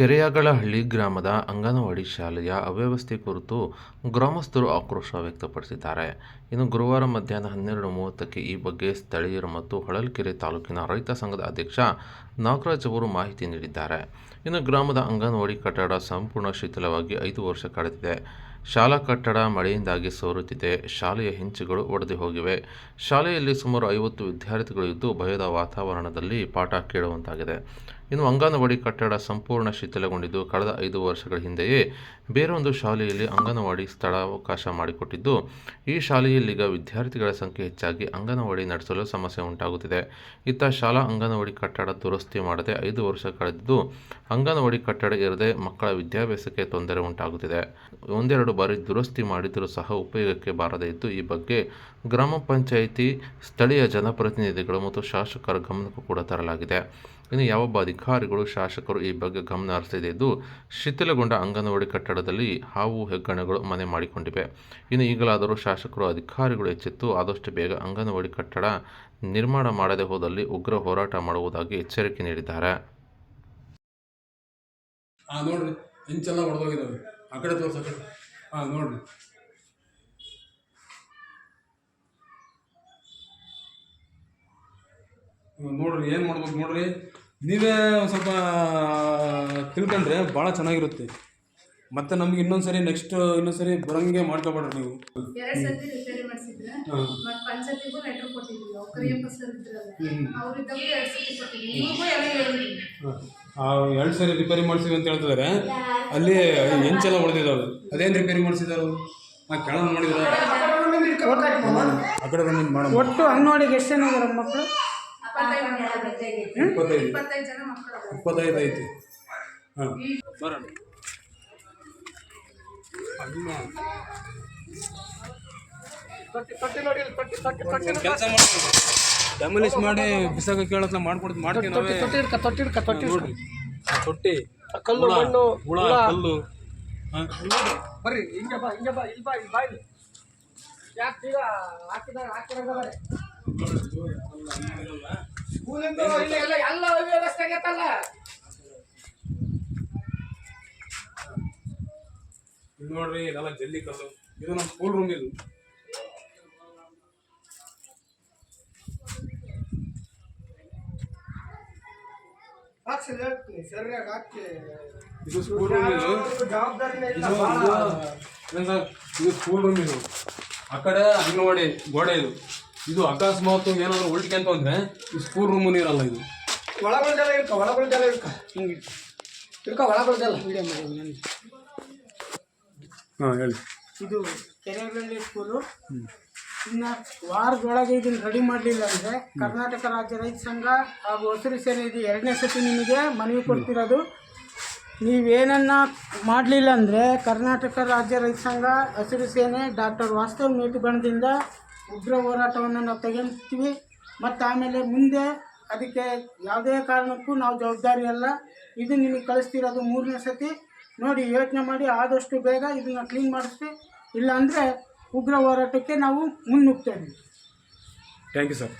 ಕೆರೆಯಗಳಹಳ್ಳಿ ಗ್ರಾಮದ ಅಂಗನವಾಡಿ ಶಾಲೆಯ ಅವ್ಯವಸ್ಥೆ ಕುರಿತು ಗ್ರಾಮಸ್ಥರು ಆಕ್ರೋಶ ವ್ಯಕ್ತಪಡಿಸಿದ್ದಾರೆ. ಇನ್ನು ಗುರುವಾರ ಮಧ್ಯಾಹ್ನ ಹನ್ನೆರಡು ಮೂವತ್ತಕ್ಕೆ ಈ ಬಗ್ಗೆ ಸ್ಥಳೀಯರು ಮತ್ತು ಹೊಳಲ್ಕೆರೆ ತಾಲೂಕಿನ ರೈತ ಸಂಘದ ಅಧ್ಯಕ್ಷ ನಾಗರಾಜ್ ಅವರು ಮಾಹಿತಿ ನೀಡಿದ್ದಾರೆ. ಇನ್ನು ಗ್ರಾಮದ ಅಂಗನವಾಡಿ ಕಟ್ಟಡ ಸಂಪೂರ್ಣ ಶಿಥಿಲವಾಗಿ ಐದು ವರ್ಷ ಕಳೆದಿದೆ. ಶಾಲಾ ಕಟ್ಟಡ ಮಳೆಯಿಂದಾಗಿ ಸೋರುತ್ತಿದೆ. ಶಾಲೆಯ ಹೆಂಚುಗಳು ಒಡೆದು ಹೋಗಿವೆ. ಶಾಲೆಯಲ್ಲಿ ಸುಮಾರು ಐವತ್ತು ವಿದ್ಯಾರ್ಥಿಗಳು ಇದ್ದು, ಭಯದ ವಾತಾವರಣದಲ್ಲಿ ಪಾಠ ಕೇಳುವಂತಾಗಿದೆ. ಇನ್ನು ಅಂಗನವಾಡಿ ಕಟ್ಟಡ ಸಂಪೂರ್ಣ ಶಿಥಿಲಗೊಂಡಿದ್ದು ಕಳೆದ ಐದು ವರ್ಷಗಳ ಹಿಂದೆಯೇ ಬೇರೊಂದು ಶಾಲೆಯಲ್ಲಿ ಅಂಗನವಾಡಿ ಸ್ಥಳಾವಕಾಶ ಮಾಡಿಕೊಟ್ಟಿದ್ದು, ಈ ಶಾಲೆಯಲ್ಲಿಗ ವಿದ್ಯಾರ್ಥಿಗಳ ಸಂಖ್ಯೆ ಹೆಚ್ಚಾಗಿ ಅಂಗನವಾಡಿ ನಡೆಸಲು ಸಮಸ್ಯೆ ಉಂಟಾಗುತ್ತಿದೆ. ಇತ್ತ ಶಾಲಾ ಅಂಗನವಾಡಿ ಕಟ್ಟಡ ದುರಸ್ತಿ ಮಾಡದೆ ಐದು ವರ್ಷ ಕಳೆದಿದ್ದು, ಅಂಗನವಾಡಿ ಕಟ್ಟಡ ಇರದೆ ಮಕ್ಕಳ ವಿದ್ಯಾಭ್ಯಾಸಕ್ಕೆ ತೊಂದರೆ ಉಂಟಾಗುತ್ತಿದೆ. ಒಂದೆರಡು ಬಾರಿ ದುರಸ್ತಿ ಮಾಡಿದರೂ ಸಹ ಉಪಯೋಗಕ್ಕೆ ಬಾರದೇ ಇದ್ದು, ಈ ಬಗ್ಗೆ ಗ್ರಾಮ ಪಂಚಾಯಿತಿ, ಸ್ಥಳೀಯ ಜನಪ್ರತಿನಿಧಿಗಳು ಮತ್ತು ಶಾಸಕರ ಗಮನಕ್ಕೂ ಕೂಡ ತರಲಾಗಿದೆ. ಇನ್ನು ಯಾವೊಬ್ಬ ಅಧಿಕಾರಿಗಳು, ಶಾಸಕರು ಈ ಬಗ್ಗೆ ಗಮನ ಹರಿಸಿದೆ ಇದ್ದು, ಶಿಥಿಲಗೊಂಡ ಅಂಗನವಾಡಿ ಕಟ್ಟಡದಲ್ಲಿ ಹಾವು ಹೆಗ್ಗಣಗಳು ಮನೆ ಮಾಡಿಕೊಂಡಿವೆ. ಇನ್ನು ಈಗಲಾದರೂ ಶಾಸಕರು, ಅಧಿಕಾರಿಗಳು ಎಚ್ಚೆತ್ತು, ಆದಷ್ಟು ಬೇಗ ಅಂಗನವಾಡಿ ಕಟ್ಟಡ ನಿರ್ಮಾಣ ಮಾಡದೆ ಹೋದಲ್ಲಿ ಉಗ್ರ ಹೋರಾಟ ಮಾಡುವುದಾಗಿ ಎಚ್ಚರಿಕೆ ನೀಡಿದ್ದಾರೆ. ನೋಡ್ರಿ, ಏನು ಮಾಡ್ಬೇಕು ನೋಡ್ರಿ? ನೀವೇ ಒಂದು ಸ್ವಲ್ಪ ತಿಳ್ಕೊಂಡ್ರೆ ಭಾಳ ಚೆನ್ನಾಗಿರುತ್ತೆ. ಮತ್ತೆ ನಮ್ಗೆ ಇನ್ನೊಂದು ಸರಿ ನೆಕ್ಸ್ಟ್ ಇನ್ನೊಂದು ಸರಿ ಬರಂಗೆ ಮಾಡ್ಕೊಬೇಡ್ರಿ ನೀವು. ಎರಡ್ ಸತಿ ರಿಪೇರಿ ಮಾಡಿಸಿದ್ರೆ ಮತ್ತೆ ಪಂಚಾಯತಿಗೂ ಲೆಟರ್ ಕೊಟ್ಟಿದ್ವಿ ಇದ್ರಲ್ಲ. ಎರಡ್ ಸತಿ ಕೊಟ್ಟಿದ್ವಿ ಇವ್ರಿಗೂ ಎಲ್ಲ ಹೇಳಿದ್ವಿ ಆ ಎರಡು ಸರಿ ರಿಪೇರಿ ಮಾಡಿಸಿವಿ ಅಂತ ಹೇಳ್ತಿದ್ದಾರೆ ಅಲ್ಲಿ ಹೆಂಚೆಲ್ಲ ಹೊಡೆದಿದ್ದಾವೆ. ಅದೇನು ರಿಪೇರಿ ಮಾಡಿಸಿದಾರು ನಾ ಕೆಳಗೆ ನೋಡಿದ್ರೆ? ಆ ಕಡೆ ಬಂದು ಮಾಡೋಣ ಒಟ್ಟು ಅಂಗನವಾಡಿಗೆ ಎಷ್ಟು ಜನ ಮಕ್ಕಳು ಇಪ್ಪತ್ತೈದು ಇಪ್ಪತ್ತೈದು. ಐತಿ. ಹಾಂ. ಬರೋಣ. ಡೆಮಲಿಷ್ ಮಾಡಿ ಬಿಸಾಕ ಕೇಳತ್ಲ ಮಾಡ್ಕೊಡ್ತೀವಿ ಮಾಡ್ತೀವಿ ನಾವೇ. ತೊಟ್ಟಿ. ನೋಡ್ರಿ. ತೊಟ್ಟಿ. ಕಲ್ಲು, ಹುಳ, ಮಣ್ಣು, ಹುಳ. ಕಲ್ಲು. ಬರ್ರಿ ಹಿಂಗೆ ಬಾ ಹಿಂಗೆ ಬಾ ಇಲ್ಲಿ ಬಾ ಇಲ್ಲಿ ಬಾ ಇಲ್ಲಿ. ಯಾಕೆ ಈಗ ಹಾಕಿದಾಗ ಹಾಕಿದಾಗ ಬರ್ರಿ. ಎಲ್ಲ ಎಲ್ಲ ವ್ಯವಸ್ಥೆ ಆಗೈತಲ್ಲ? ಇದು ನೋಡ್ರಿ ಇದೆಲ್ಲ ಜಲ್ಲಿ ಕಲ್ಲು. ಇದು ನಮ್ಮ ಸ್ಕೂಲ್ ರೂಮ್ ಇದು. ಇದು ಸ್ಕೂಲ್ ರೂಮ್ ಇದು. ಇದು ಸ್ಕೂಲ್ ರೂಮ್ ಇದು ಆ ಕಡೆ ಅಂಗನವಾಡಿ ಗೋಡೆ ಇದು. ಇದು ಅಕಸ್ಮಾತ್ ಏನಾದ್ರು ಉಲ್ಟಿಗೆ ಅಂತ ಅಂದ್ರೆ ಈ ಸ್ಕೂಲ್ ರೂಮ್ ನೀರಲ್ಲ ಇದು. ಒಳಗಳ್ದೆಲ್ಲ ಇರ್ಕ ಒಳಗಳ್ದೆಲ್ಲ ಇರ್ಕ. ಹಿಂಗೆ ಇರ್ಕ ಒಳಗಳ್ದೆಲ್ಲ. ವಿಡಿಯೋ ಮಾಡಿ ನನಗೆ ಹಾಂ ಹೇಳಿ. ಇದು ಕೆರೆಗಳ್ಳಿ ಸ್ಕೂಲು ಇನ್ನು ವಾರದೊಳಗೆ ಇದನ್ನ ರೆಡಿ ಮಾಡಲಿಲ್ಲ ಅಂದರೆ ಕರ್ನಾಟಕ ರಾಜ್ಯ ರೈತ ಸಂಘ ಹಾಗೂ ಹಸಿರು ಸೇನೆ ಇದು ಎರಡನೇ ಸತಿ ನಿಮಗೆ ಮನವಿ ಕೊಡ್ತಿರೋದು. ನೀವೇನನ್ನ ಮಾಡಲಿಲ್ಲ ಅಂದರೆ ಕರ್ನಾಟಕ ರಾಜ್ಯ ರೈತ ಸಂಘ ಹಸಿರು ಸೇನೆ ಡಾಕ್ಟರ್ ವಾಸ್ತವ್ ಮೇಟುಗಣದಿಂದ ಉಗ್ರ ಹೋರಾಟವನ್ನು ನಾವು ತೆಗೆದುತ್ತೀವಿ ಮತ್ತು ಆಮೇಲೆ ಮುಂದೆ ಅದಕ್ಕೆ ಯಾವುದೇ ಕಾರಣಕ್ಕೂ ನಾವು ಜವಾಬ್ದಾರಿ ಅಲ್ಲ. ಇದು ನಿಮಗೆ ಕಳಿಸ್ತಿರೋದು ಮೂರನೇ ಸತಿ. ನೋಡಿ, ಯೋಚನೆ ಮಾಡಿ, ಆದಷ್ಟು ಬೇಗ ಇದನ್ನು ಕ್ಲೀನ್ ಮಾಡಿಸ್ತೀವಿ ಇಲ್ಲಾಂದರೆ ಉಗ್ರ ಹೋರಾಟಕ್ಕೆ ನಾವು ಮುನ್ನುಗ್ತೇವೆ. Thank you sir